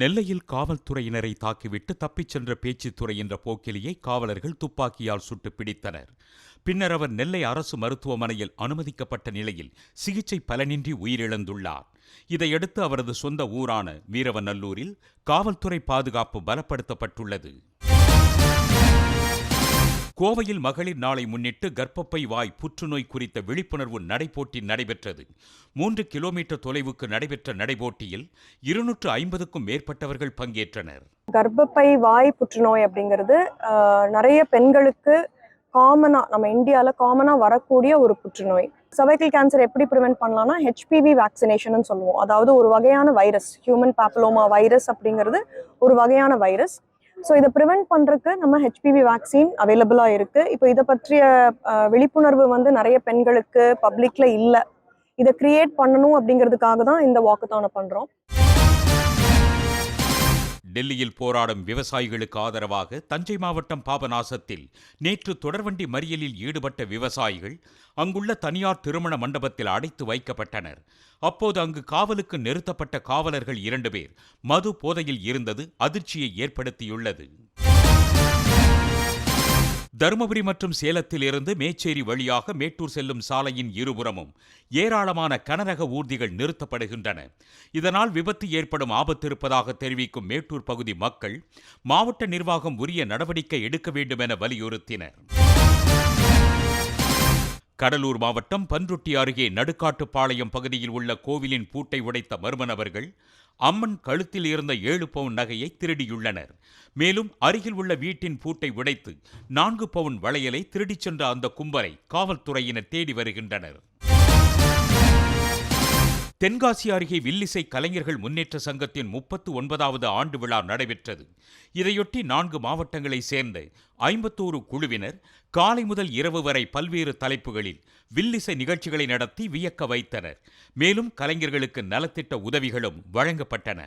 நெல்லையில் காவல்துறையினரை தாக்கிவிட்டு தப்பிச் சென்ற பேச்சுத்துறை என்ற போக்கிலியை காவலர்கள் துப்பாக்கியால் சுட்டு பிடித்தனர். பின்னர் அவர் நெல்லை அரசு மருத்துவமனையில் அனுமதிக்கப்பட்ட நிலையில் சிகிச்சை பலனின்றி உயிரிழந்துள்ளார். இதையடுத்து அவரது சொந்த ஊரான வீரவநல்லூரில் காவல்துறை பாதுகாப்பு பலப்படுத்தப்பட்டுள்ளது. கோவையில் மகளிர் நாளை முன்னிட்டு கர்ப்பப்பை வாய் புற்றுநோய் குறித்த விழிப்புணர்வு நடைபோட்டி நடைபெற்றது. மூன்று கிலோமீட்டர் தொலைவுக்கு நடைபெற்ற நடைபோட்டியில் இருநூற்று ஐம்பதுக்கும் மேற்பட்டவர்கள் பங்கேற்றனர். கர்ப்பப்பை வாய் புற்றுநோய் அப்படிங்கிறது நிறைய பெண்களுக்கு காமனாக நம்ம இந்தியாவில் காமனாக வரக்கூடிய ஒரு புற்றுநோய். சர்வைக்கல் கேன்சர் எப்படி ப்ரிவென்ட் பண்ணலாம்னா ஹெச்பிவி வேக்சினேஷன் சொல்லுவோம். அதாவது ஒரு வகையான வைரஸ் ஹியூமன் பாப்புலோமா வைரஸ் அப்படிங்கிறது ஒரு வகையான வைரஸ் ஸோ இதை ப்ரிவென்ட் பண்ணுறதுக்கு நம்ம ஹெச்பிவி வேக்சின் அவைலபிளாக இருக்குது இப்போ இதை பற்றிய விழிப்புணர்வு வந்து நிறைய பெண்களுக்கு பப்ளிக்ல இல்லை. இதை கிரியேட் பண்ணணும் அப்படிங்கிறதுக்காக தான் இந்த வாக்கத்தானை பண்ணுறோம் டெல்லியில் போராடும் விவசாயிகளுக்கு ஆதரவாக தஞ்சை மாவட்டம் பாபநாசத்தில் நேற்று தொடர்வண்டி மறியலில் ஈடுபட்ட விவசாயிகள் அங்குள்ள தனியார் திருமண மண்டபத்தில் அடைத்து வைக்கப்பட்டனர். அப்போது அங்கு காவலுக்கு நிறுத்தப்பட்ட காவலர்கள் இரண்டு பேர் மது போதையில் இருந்தது அதிர்ச்சியை ஏற்படுத்தியுள்ளது. தருமபுரி மற்றும் சேலத்தில் இருந்து மேச்சேரி வழியாக மேட்டூர் செல்லும் சாலையின் இருபுறமும் ஏராளமான கனரக ஊர்திகள் நிறுத்தப்படுகின்றன. இதனால் விபத்து ஏற்படும் ஆபத்து இருப்பதாக தெரிவிக்கும் மேட்டூர் பகுதி மக்கள் மாவட்ட நிர்வாகம் உரிய நடவடிக்கை எடுக்க வேண்டும் என வலியுறுத்தினர். கடலூர் மாவட்டம் பன்ருட்டி அருகே நடுக்காட்டுப்பாளையம் பகுதியில் உள்ள கோவிலின் பூட்டை உடைத்த மர்ம நபர்கள் அம்மன் கழுத்தில் இருந்த ஏழு பவுன் நகையை திருடியுள்ளனர். மேலும் அருகில் உள்ள வீட்டின் பூட்டை உடைத்து நான்கு பவுன் வளையலை திருடிச் சென்ற அந்த கும்பலை காவல்துறையினர் தேடி வருகின்றனர். தென்காசி அருகே வில்லிசை கலைஞர்கள் முன்னேற்ற சங்கத்தின் முப்பத்து ஒன்பதாவது ஆண்டு விழா நடைபெற்றது. இதையொட்டி நான்கு மாவட்டங்களைச் சேர்ந்த ஐம்பத்தோரு குழுவினர் காலை முதல் இரவு வரை பல்வேறு தலைப்புகளில் வில்லிசை நிகழ்ச்சிகளை நடத்தி வியக்க வைத்தனர். மேலும் கலைஞர்களுக்கு நலத்திட்ட உதவிகளும் வழங்கப்பட்டன.